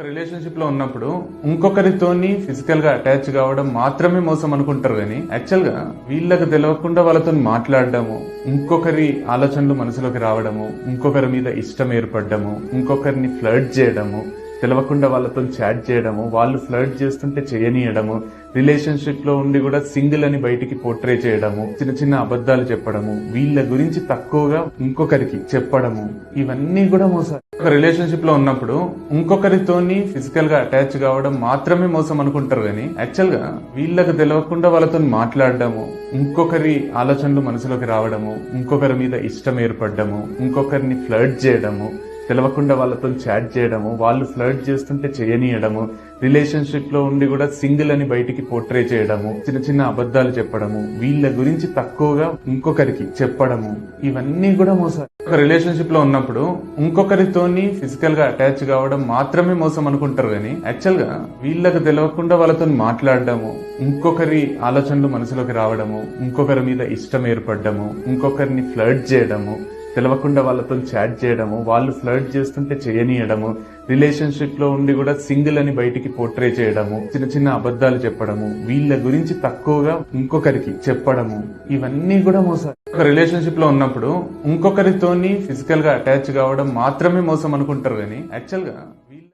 ఒక రిలేషన్షిప్లో ఉన్నప్పుడు ఇంకొకరితోని ఫిజికల్గా అటాచ్ కావడం మాత్రమే మోసం అనుకుంటారు కానీ యాక్చువల్గా వీళ్ళకి తెలియకుండా వాళ్ళతో మాట్లాడడము ఇంకొకరి ఆలోచనలు మనసులోకి రావడము ఇంకొకరి మీద ఇష్టం ఏర్పడము ఇంకొకరిని ఫ్లర్ట్ చేయడము తెలవకుండా వాళ్ళతో చాట్ చేయడము వాళ్ళు ఫ్లర్ట్ చేస్తుంటే చేయనీయడము రిలేషన్షిప్లో ఉండి కూడా సింగిల్ అని బయటికి పోర్ట్రే చేయడము చిన్న చిన్న అబద్ధాలు చెప్పడము వీళ్ళ గురించి తక్కువగా ఇంకొకరికి చెప్పడము ఇవన్నీ కూడా మోసాలు. ఒక రిలేషన్షిప్లో ఉన్నప్పుడు ఇంకొకరితోని ఫిజికల్గా అటాచ్ కావడం మాత్రమే మోసం అనుకుంటారు కానీ యాక్చువల్గా వీళ్ళకి తెలియకుండా వాళ్ళతో మాట్లాడడము ఇంకొకరి ఆలోచనలు మనసులోకి రావడము ఇంకొకరి మీద ఇష్టం ఏర్పడడము ఇంకొకరిని ఫ్లర్ట్ చేయడము తెలవకుండా వాళ్ళతో చాట్ చేయడము వాళ్ళు ఫ్లర్ట్ చేస్తుంటే చేయనీయడము రిలేషన్షిప్లో ఉండి కూడా సింగిల్ అని బయటికి పోర్ట్రే చేయడము చిన్న చిన్న అబద్ధాలు చెప్పడము వీళ్ళ గురించి తక్కువగా ఇంకొకరికి చెప్పడము ఇవన్నీ కూడా మోసాలు ఒక రిలేషన్షిప్లో ఉన్నప్పుడు ఇంకొకరితోని ఫిజికల్గా అటాచ్ కావడం మాత్రమే మోసం అనుకుంటారు కానీ యాక్చువల్గా వీళ్ళకి తెలియకుండా వాళ్ళతో మాట్లాడడము ఇంకొకరి ఆలోచనలు మనసులోకి రావడము ఇంకొకరి మీద ఇష్టం ఏర్పడడము ఇంకొకరిని ఫ్లర్ట్ చేయడము తెలవకుండా వాళ్ళతో చాట్ చేయడము వాళ్ళు ఫ్లర్ట్ చేస్తుంటే చేయనీయడము రిలేషన్షిప్లో ఉండి కూడా సింగిల్ అని బయటికి పోర్ట్రే చేయడము చిన్న చిన్న అబద్ధాలు చెప్పడము వీళ్ళ గురించి తక్కువగా ఇంకొకరికి చెప్పడము ఇవన్నీ కూడా మోసాలు. ఒక రిలేషన్షిప్లో ఉన్నప్పుడు ఇంకొకరితోని ఫిజికల్గా అటాచ్ కావడం మాత్రమే మోసం అనుకుంటారు కానీ యాక్చువల్గా